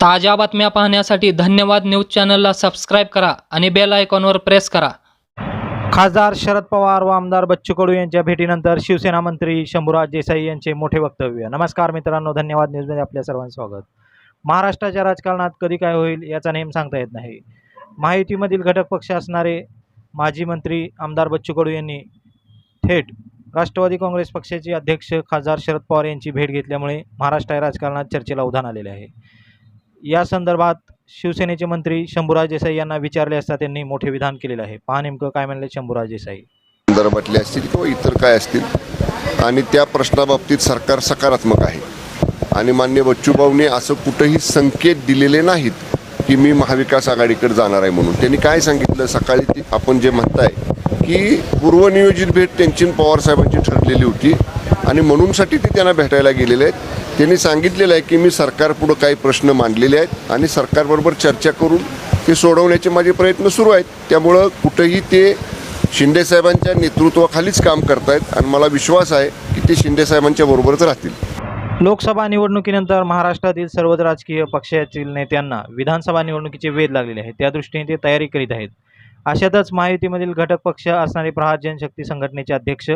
ताज्या बातम्या पाहण्यासाठी धन्यवाद न्यूज चॅनलला सबस्क्राईब करा आणि बेल आयकॉनवर प्रेस करा. खासदार शरद पवार व आमदार बच्चू कडू यांच्या भेटीनंतर शिवसेना मंत्री शंभूराज देसाई यांचे मोठे वक्तव्य. नमस्कार मित्रांनो धन्यवाद न्यूजमध्ये आपल्या सर्वांचं स्वागत. महाराष्ट्राच्या राजकारणात कधी काय होईल याचा नेम सांगता येत नाही. महायुतीमधील घटक पक्ष असणारे माजी मंत्री आमदार बच्चू कडू यांनी थेट राष्ट्रवादी काँग्रेस पक्षाचे अध्यक्ष खासदार शरद पवार यांची भेट घेतल्यामुळे महाराष्ट्र राजकारणात चर्चेला उधाण आलेले आहे. या संदर्भात शिवसेनेचे मंत्री शंभूराज देसाई यांना विचारले असता त्यांनी मोठे विधान केलेले आहे. पहा नेमकं काय म्हणले शंभूराज देसाई. संदर्भातले असतील किंवा इतर काय असतील आणि त्या प्रश्नाबाबतीत सरकार सकारात्मक आहे. आणि मान्य बच्चूभाऊने असं कुठंही संकेत दिलेले नाहीत की मी महाविकास आघाडीकडे जाणार आहे म्हणून. त्यांनी काय सांगितलं? सकाळी ती आपण जे म्हणताय की पूर्वनियोजित भेट त्यांची पवारसाहेबांची पवार साहेबांची ठरलेली होती. आणि म्हणूनसाठी ते त्यांना भेटायला गेलेले आहेत. त्यांनी सांगितलेलं आहे की मी सरकारपुढं काही प्रश्न मांडलेले आहेत आणि सरकारबरोबर चर्चा करून ते सोडवण्याचे माझे प्रयत्न सुरू आहेत. त्यामुळं कुठंही ते शिंदेसाहेबांच्या नेतृत्वाखालीच काम करतायत आणि मला विश्वास आहे की ते शिंदेसाहेबांच्या बरोबरच राहतील. लोकसभा निवडणुकीनंतर महाराष्ट्रातील सर्वच राजकीय पक्षातील नेत्यांना विधानसभा निवडणुकीचे वेध लागलेले आहेत. त्या दृष्टीने ते तयारी करीत आहेत. अशातच महायुतीमधील घटक पक्ष असणारे प्रहार जनशक्ती संघटनेचे अध्यक्ष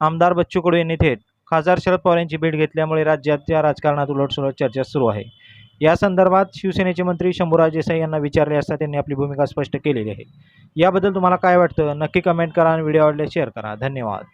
आमदार बच्चू कडू यांनी थेट खासदार शरद पवार यांची भेट घेतल्यामुळे राज्याच्या राजकारणात उलटसुलट चर्चा सुरू आहे. या संदर्भात शिवसेनेचे मंत्री शंभूराज देसाई यांना विचारले असता त्यांनी आपली भूमिका स्पष्ट केलेली आहे. याबद्दल तुम्हाला काय वाटतं? नक्की कमेंट करा आणि व्हिडिओ आवडल्यास शेअर करा. धन्यवाद.